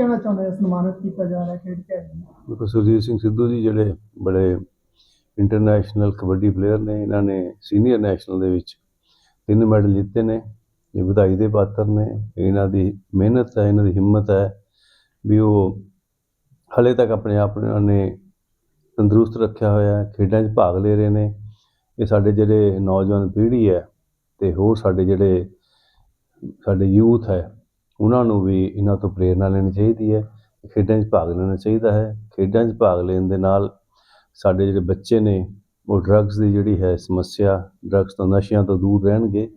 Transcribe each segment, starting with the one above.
ਕਹਿਣਾ ਚਾਹੁੰਦੇ ਹੋ ਸਨਮਾਨਿਤ ਕੀਤਾ ਜਾ ਰਿਹਾ ਖੇਡ ਕੇ ਦੇਖੋ ਸੁਰਜੀਤ ਸਿੰਘ ਸਿੱਧੂ ਜੀ ਜਿਹੜੇ ਬੜੇ ਇੰਟਰਨੈਸ਼ਨਲ ਕਬੱਡੀ ਪਲੇਅਰ ਨੇ, ਇਹਨਾਂ ਨੇ ਸੀਨੀਅਰ ਨੈਸ਼ਨਲ ਦੇ ਵਿੱਚ ਤਿੰਨ ਮੈਡਲ ਜਿੱਤੇ ਨੇ, ਇਹ ਵਧਾਈ ਦੇ ਪਾਤਰ ਨੇ ਇਹਨਾਂ ਦੀ ਮਿਹਨਤ ਹੈ, ਇਹਨਾਂ ਦੀ ਹਿੰਮਤ ਹੈ ਵੀ ਉਹ ਹਲੇ ਤੱਕ ਆਪਣੇ ਆਪ ਨੇ ਤੰਦਰੁਸਤ ਰੱਖਿਆ ਹੋਇਆ ਹੈ, ਖੇਡਾਂ 'ਚ ਭਾਗ ਲੈ ਰਹੇ ਨੇ। ਇਹ ਸਾਡੇ ਜਿਹੜੇ ਨੌਜਵਾਨ ਪੀੜ੍ਹੀ ਹੈ ਤੇ ਹੋਰ ਸਾਡੇ ਜਿਹੜੇ ਸਾਡੇ ਯੂਥ ਹੈ ਉਹਨਾਂ ਨੂੰ ਵੀ ਇਹਨਾਂ ਤੋਂ ਪ੍ਰੇਰਣਾ ਲੈਣੀ ਚਾਹੀਦੀ ਹੈ ਖੇਡਾਂ 'ਚ ਭਾਗ ਲੈਣਾ ਚਾਹੀਦਾ ਹੈ। ਖੇਡਾਂ 'ਚ ਭਾਗ ਲੈਣ ਦੇ ਨਾਲ ਸਾਡੇ ਜਿਹੜੇ ਬੱਚੇ ਨੇ ਉਹ ਡਰੱਗਸ ਦੀ ਜਿਹੜੀ ਹੈ ਸਮੱਸਿਆ ਡਰੱਗਸ ਤੋਂ ਨਸ਼ਿਆਂ ਤੋਂ ਦੂਰ ਰਹਿਣਗੇ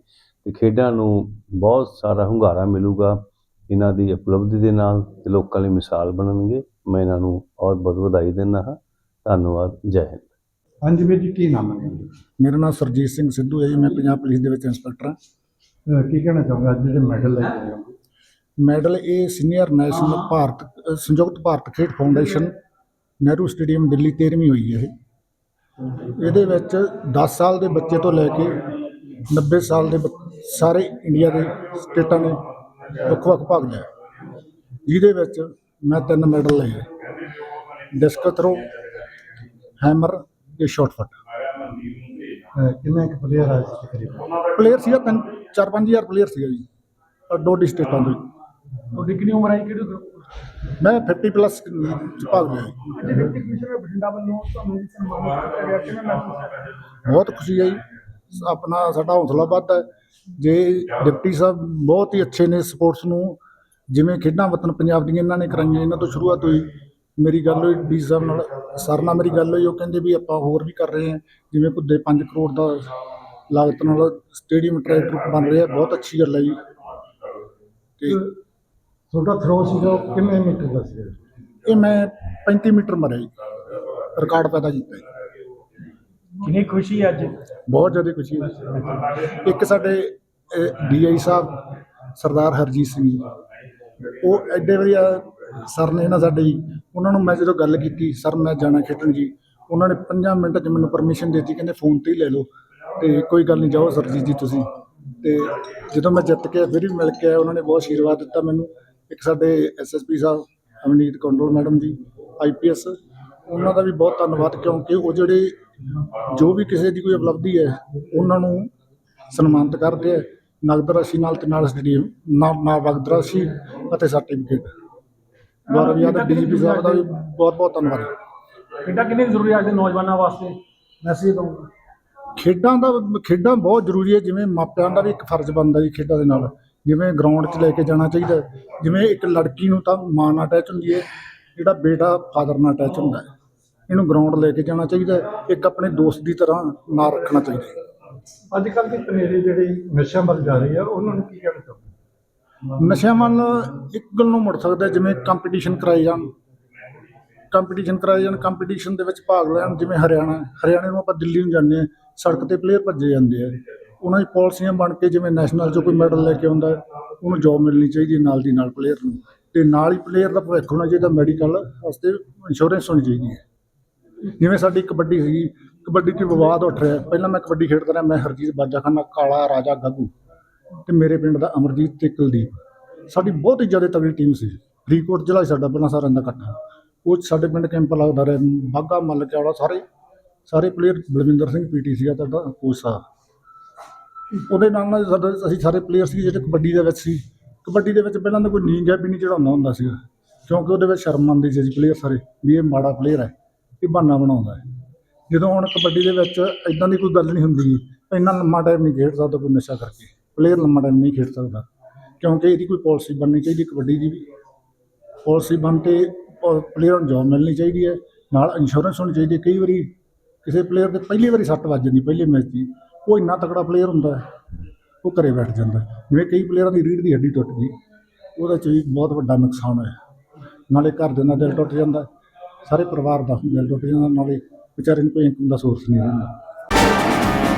ਤੇ ਖੇਡਾਂ ਨੂੰ ਬਹੁਤ ਸਾਰਾ ਹੁੰਗਾਰਾ ਮਿਲੂਗਾ ਇਹਨਾਂ ਦੀ ਉਪਲਬਧੀ ਦੇ ਨਾਲ ਤੇ ਲੋਕਾਂ ਲਈ ਮਿਸਾਲ ਬਣਨਗੇ। ਮੈਂ ਇਹਨਾਂ ਨੂੰ ਬਹੁਤ ਬਹੁਤ ਵਧਾਈ ਦਿੰਦਾ ਹਾਂ। ਧੰਨਵਾਦ। ਜੈ ਹਿੰਦ। ਹਾਂਜੀ ਵੀਰ ਜੀ ਕੀ ਨਾਮ ਹੈ? ਮੇਰਾ ਨਾਮ ਸਰਜੀਤ ਸਿੰਘ ਸਿੱਧੂ ਹੈ ਜੀ। ਮੈਂ ਪੰਜਾਬ ਪੁਲਿਸ ਦੇ ਵਿੱਚ ਇੰਸਪੈਕਟਰ ਹਾਂ। ਕੀ ਕਹਿਣਾ ਚਾਹੁੰਗਾ? ਅੱਜ ਜਿਹੜੇ ਮੈਡਲ ਲੈ ਕੇ ਆਏ ਹੋ। ਮੈਡਲ ਇਹ ਸੀਨੀਅਰ ਨੈਸ਼ਨਲ ਭਾਰਤ ਸੰਯੁਕਤ ਭਾਰਤ ਖੇਡ ਫਾਊਂਡੇਸ਼ਨ ਨਹਿਰੂ ਸਟੇਡੀਅਮ ਦਿੱਲੀ 13ਵੀਂ ਹੋਈ ਹੈ ਇਹ। ਇਹਦੇ ਵਿੱਚ 10 ਸਾਲ ਦੇ ਬੱਚੇ ਤੋਂ ਲੈ ਕੇ 90 ਸਾਲ ਦੇ ਸਾਰੇ ਇੰਡੀਆ ਦੇ ਸਟੇਟਾਂ ਨੇ ਵੱਖ ਵੱਖ ਭਾਗ ਲਿਆ। ਜਿਹਦੇ ਵਿੱਚ ਮੈਂ ਤਿੰਨ ਮੈਡਲ ਲਏ ਡਿਸਕ ਥਰੋ ਹੈਮਰ ਤੇ ਸ਼ਾਟ ਫੁੱਟ। ਕਿੰਨੇ ਕੁ ਪਲੇਅਰ ਆਏ ਸੀ ਤਕਰੀਬਨ ਪਲੇਅਰ ਸੀਗਾ ਤਿੰਨ 4-5000 ਪਲੇਅਰ ਸੀਗਾ ਜੀ ਅੱਡੀ ਸਟੇਟਾਂ ਤੋਂ ਤੁਹਾਡੀ ਕਿੰਨੀ ਉਮਰ ਹੈ ਜੀ? ਕਿਹੜੇ ਗਰੁੱਪ ਮੈਂ 50 ਪਲੱਸ ਚ ਭਾਗ ਲਿਆ ਜੀ। ਅੱਜ ਡਿਪਟੀ ਕਮਿਸ਼ਨਰ ਬਠਿੰਡਾ ਵੱਲੋਂ ਤੁਹਾਨੂੰ ਸਨਮਾਨਿਤ ਕੀਤਾ ਗਿਆ। ਕਿਵੇਂ ਮਹਿਸੂਸ ਕਰ ਰਹੇ ਹੋ ਬਹੁਤ ਖੁਸ਼ੀ ਹੈ ਜੀ। ਆਪਣਾ ਸਾਡਾ ਹੌਸਲਾ ਵੱਧਦਾ ਹੈ। ਜੇ ਡਿਪਟੀ ਸਾਹਿਬ ਬਹੁਤ ਹੀ ਅੱਛੇ ਨੇ ਸਪੋਰਟਸ ਨੂੰ। ਜਿਵੇਂ ਖੇਡਾਂ ਵਤਨ ਪੰਜਾਬ ਦੀਆਂ ਇਹਨਾਂ ਨੇ ਕਰਾਈਆਂ ਇਹਨਾਂ ਤੋਂ ਸ਼ੁਰੂਆਤ ਹੋਈ। ਮੇਰੀ ਗੱਲ ਹੋਈ ਡੀ ਸਾਹਿਬ ਨਾਲ। ਸਰ ਨਾਲ ਮੇਰੀ ਗੱਲ ਹੋਈ ਉਹ ਕਹਿੰਦੇ ਵੀ ਆਪਾਂ ਹੋਰ ਵੀ ਕਰ ਰਹੇ ਹਾਂ। ਜਿਵੇਂ ਕੁੱਦੇ 5 ਕਰੋੜ ਦਾ ਲਾਗਤ ਨਾਲ ਸਟੇਡੀਅਮ ਟਰੈਕ ਟਰੁਕ ਬਣ ਰਿਹਾ। ਬਹੁਤ ਅੱਛੀ ਗੱਲ ਹੈ ਜੀ। ਤੇ ਤੁਹਾਡਾ ਥਰੋ ਸੀਗਾ ਉਹ ਕਿੰਨੇ ਮੀਟਰ ਦਾ ਸੀਗਾ? ਇਹ ਮੈਂ 35 ਮੀਟਰ ਮਾਰਿਆ ਜੀ। ਰਿਕਾਰਡ ਪੈਦਾ ਕੀਤਾ ਜੀ। ਕਿੰਨੀ ਖੁਸ਼ੀ ਅੱਜ? ਬਹੁਤ ਜ਼ਿਆਦਾ ਖੁਸ਼ੀ ਹੈ ਇੱਕ ਸਾਡੇ ਡੀਆਈ ਸਾਹਿਬ ਸਰਦਾਰ ਹਰਜੀਤ ਸਿੰਘ ਜੀ। ਉਹ ਐਡੇ ਵਧੀਆ ਸਰ ਨੇ ਨਾ ਸਾਡੇ ਜੀ। ਉਹਨਾਂ ਨੂੰ ਮੈਂ ਜਦੋਂ ਗੱਲ ਕੀਤੀ ਸਰ ਮੈਂ ਜਾਣਾ ਖੇਡਣ ਜੀ। ਉਹਨਾਂ ਨੇ 5 ਮਿੰਟ 'ਚ ਮੈਨੂੰ ਪਰਮਿਸ਼ਨ ਦੇ ਦਿੱਤੀ ਕਹਿੰਦੇ ਫੋਨ ਤੇ ਹੀ ਲੈ ਲਓ। ਤੇ ਕੋਈ ਗੱਲ ਨਹੀਂ ਜਾਓ ਸਰਜੀਤ ਜੀ ਤੁਸੀਂ। ਤੇ ਜਦੋਂ ਮੈਂ ਜਿੱਤ ਕੇ ਫਿਰ ਵੀ ਮਿਲ ਕੇ ਆਇਆ ਉਹਨਾਂ ਨੇ ਬਹੁਤ ਆਸ਼ੀਰਵਾਦ ਦਿੱਤਾ ਮੈਨੂੰ। ਇੱਕ ਸਾਡੇ SSP sahib Amneet Kondal madam ji IPS ਉਹਨਾਂ ਦਾ ਵੀ ਬਹੁਤ ਧੰਨਵਾਦ ਕਿਉਂਕਿ ਉਹ ਜਿਹੜੇ ਜੋ ਵੀ ਕਿਸੇ ਦੀ ਕੋਈ ਉਪਲਬਧੀ ਹੈ ਉਹਨਾਂ ਨੂੰ ਸਨਮਾਨਿਤ ਕਰਦੇ ਆ। ਨਗਦ ਰਾਸ਼ੀ ਨਾਲ ਤੇ ਨਾਲ ਸਟੇਡੀਅਮ ਨਾ ਨਾ ਨਗਦ ਰਾਸ਼ੀ ਅਤੇ ਸਰਟੀਫਿਕੇਟ। ਗੌਰਵ ਯਾਦਵ ਡੀਜੀਪੀ ਸਾਹਿਬ ਦਾ ਵੀ ਬਹੁਤ ਬਹੁਤ ਧੰਨਵਾਦ। ਖੇਡਾਂ ਕਿੰਨੀ ਜ਼ਰੂਰੀ ਹੈ ਅੱਜ ਦੇ ਨੌਜਵਾਨਾਂ ਵਾਸਤੇ? ਮੈਸੇਜ ਦਊਂਗਾ ਖੇਡਾਂ ਦਾ ਖੇਡਾਂ ਬਹੁਤ ਜ਼ਰੂਰੀ ਹੈ ਜਿਵੇਂ ਮਾਪਿਆਂ ਦਾ ਵੀ ਇੱਕ ਫਰਜ਼ ਬਣਦਾ ਜੀ ਖੇਡਾਂ ਦੇ ਨਾਲ। ਜਿਵੇਂ ਗਰਾਊਂਡ 'ਚ ਲੈ ਕੇ ਜਾਣਾ ਚਾਹੀਦਾ। ਜਿਵੇਂ ਇੱਕ ਲੜਕੀ ਨੂੰ ਤਾਂ ਮਾਂ ਨਾਲ ਅਟੈਚ ਹੁੰਦੀ ਹੈ ਜਿਹੜਾ ਬੇਟਾ ਫਾਦਰ ਨਾਲ ਅਟੈਚ ਹੁੰਦਾ ਹੈ। ਇਹਨੂੰ ਗਰਾਊਂਡ ਲੈ ਕੇ ਜਾਣਾ ਚਾਹੀਦਾ। ਇੱਕ ਆਪਣੇ ਦੋਸਤ ਦੀ ਤਰ੍ਹਾਂ ਨਾਲ ਰੱਖਣਾ ਚਾਹੀਦਾ ਹੈ। ਅੱਜ ਕੱਲ੍ਹ ਦੀ ਪਨੀਰੀ ਜਿਹੜੀ ਨਸ਼ਿਆਂ ਵੱਲ ਜਾ ਰਹੀ ਆ ਉਹਨਾਂ ਨੂੰ ਕੀ ਕਹਿਣਾ ਚਾਹੁੰਦੇ ਨਸ਼ਿਆਂ ਵੱਲ ਇੱਕ ਗੱਲ ਨੂੰ ਮੁੜ ਸਕਦਾ ਹੈ, ਜਿਵੇਂ ਕੰਪੀਟੀਸ਼ਨ ਕਰਾਏ ਜਾਣ। ਕੰਪੀਟੀਸ਼ਨ ਕਰਾਏ ਜਾਣ ਕੰਪੀਟੀਸ਼ਨ ਦੇ ਵਿੱਚ ਭਾਗ ਲੈਣ। ਜਿਵੇਂ ਹਰਿਆਣਾ ਹਰਿਆਣੇ ਨੂੰ ਆਪਾਂ ਦਿੱਲੀ ਨੂੰ ਜਾਂਦੇ ਹਾਂ ਸੜਕ ਤੇ ਪਲੇਅਰ ਭੱਜੇ ਜਾਂਦੇ ਆ। ਉਹਨਾਂ ਦੀ ਪਾਲਿਸੀਆਂ ਬਣ ਕੇ ਜਿਵੇਂ ਨੈਸ਼ਨਲ 'ਚੋਂ ਕੋਈ ਮੈਡਲ ਲੈ ਕੇ ਆਉਂਦਾ ਹੈ, ਉਹਨੂੰ ਜੌਬ ਮਿਲਣੀ ਚਾਹੀਦੀ ਹੈ ਨਾਲ ਦੀ ਨਾਲ ਪਲੇਅਰ ਨੂੰ। ਤੇ ਨਾਲ ਹੀ ਪਲੇਅਰ ਦਾ ਭਵਿੱਖ ਹੋਣਾ ਚਾਹੀਦਾ ਮੈਡੀਕਲ ਵਾਸਤੇ ਇੰਸ਼ੋਰੈਂਸ ਹੋਣੀ ਚਾਹੀਦੀ ਹੈ। ਜਿਵੇਂ ਸਾਡੀ ਕਬੱਡੀ ਸੀਗੀ ਕਬੱਡੀ 'ਚ ਵਿਵਾਦ ਉੱਠ ਰਿਹਾ ਪਹਿਲਾਂ ਮੈਂ ਕਬੱਡੀ ਖੇਡਦਾ ਰਿਹਾ ਮੈਂ ਹਰਜੀਤ ਬਾਜਾਖਾਨਾ ਕਾਲਾ ਰਾਜਾ ਗੱਗੂ ਤੇ ਮੇਰੇ ਪਿੰਡ ਦਾ ਅਮਰਜੀਤ ਤੇ ਕੁਲਦੀਪ। ਸਾਡੀ ਬਹੁਤ ਹੀ ਜ਼ਿਆਦਾ ਤਗੜੀ ਟੀਮ ਸੀ। ਫਰੀਦਕੋਟ ਜ਼ਿਲ੍ਹਾ ਸੀ ਸਾਡਾ ਪਹਿਲਾਂ ਸਾਰਿਆਂ ਦਾ ਇਕੱਠਾ। ਉਹ 'ਚ ਸਾਡੇ ਪਿੰਡ ਕੈਂਪ ਲੱਗਦਾ ਰਿਹਾ ਬਾਗਾ ਮੱਲ ਕੇ ਵਾਲਾ ਸਾਰੇ ਸਾਰੇ ਪਲੇਅਰ ਬਲਵਿੰਦਰ ਸਿੰਘ ਪੀਟੀ ਸੀਗਾ ਤੁਹਾਡਾ ਕੋਚ ਸਾਹਿਬ। ਉਹਦੇ ਨਾਲ ਨਾਲ ਸਾਡਾ ਅਸੀਂ ਸਾਰੇ ਪਲੇਅਰ ਸੀ ਜਿਹੜੇ ਕਬੱਡੀ ਦੇ ਵਿੱਚ ਸੀ। ਕਬੱਡੀ ਦੇ ਵਿੱਚ ਪਹਿਲਾਂ ਤਾਂ ਕੋਈ ਨੀਂਗ ਹੈ ਵੀ ਨਹੀਂ ਚੜਾਉਂਦਾ ਹੁੰਦਾ ਸੀਗਾ। ਕਿਉਂਕਿ ਉਹਦੇ ਵਿੱਚ ਸ਼ਰਮ ਆਉਂਦੀ ਸੀ ਅਸੀਂ ਪਲੇਅਰ ਸਾਰੇ ਵੀ ਇਹ ਮਾੜਾ ਪਲੇਅਰ ਹੈ, ਇਹ ਬਹਾਨਾ ਬਣਾਉਂਦਾ ਹੈ। ਜਦੋਂ ਹੁਣ ਕਬੱਡੀ ਦੇ ਵਿੱਚ ਇਦਾਂ ਦੀ ਕੋਈ ਗੱਲ ਨਹੀਂ ਹੁੰਦੀ, ਇੰਨਾ ਲੰਮਾ ਟਾਈਮ ਨਹੀਂ ਖੇਡ ਸਕਦਾ ਕੋਈ ਨਸ਼ਾ ਕਰਕੇ। ਪਲੇਅਰ ਲੰਮਾ ਟਾਈਮ ਨਹੀਂ ਖੇਡ ਸਕਦਾ। ਕਿਉਂਕਿ ਇਹਦੀ ਕੋਈ ਪਾਲਿਸੀ ਬਣਨੀ ਚਾਹੀਦੀ ਕਬੱਡੀ ਦੀ ਵੀ। ਪਾਲਿਸੀ ਬਣ ਕੇ ਪਲੇਅਰ ਨੂੰ ਜੋਬ ਮਿਲਣੀ ਚਾਹੀਦੀ ਹੈ। ਨਾਲ ਇੰਸ਼ੋਰੈਂਸ ਹੋਣੀ ਚਾਹੀਦੀ ਹੈ। ਕਈ ਵਾਰੀ ਕਿਸੇ ਪਲੇਅਰ ਦੇ ਪਹਿਲੀ ਵਾਰੀ ਸੱਟ ਵੱਜ ਜਾਂਦੀ, ਪਹਿਲੇ ਮੈਚ ਦੀ। ਉਹ ਇੰਨਾ ਤਕੜਾ ਪਲੇਅਰ ਹੁੰਦਾ ਹੈ ਉਹ ਘਰੇ ਬੈਠ ਜਾਂਦਾ ਹੈ। ਜਿਵੇਂ ਕਈ ਪਲੇਅਰਾਂ ਦੀ ਰੀੜ੍ਹ ਦੀ ਹੱਡੀ ਟੁੱਟ ਗਈ ਉਹਦੇ 'ਚ ਵੀ ਬਹੁਤ ਵੱਡਾ ਨੁਕਸਾਨ ਹੋਇਆ ਨਾਲੇ ਘਰ ਦੇ ਦਾ ਦਿਲ ਟੁੱਟ ਜਾਂਦਾ ਹੈ, ਸਾਰੇ ਪਰਿਵਾਰ ਦਾ ਦਿਲ ਟੁੱਟ ਜਾਂਦਾ ਨਾਲੇ ਵਿਚਾਰੇ ਨੂੰ ਕੋਈ ਇਨਕਮ ਦਾ ਸੋਰਸ ਨਹੀਂ ਰਹਿੰਦਾ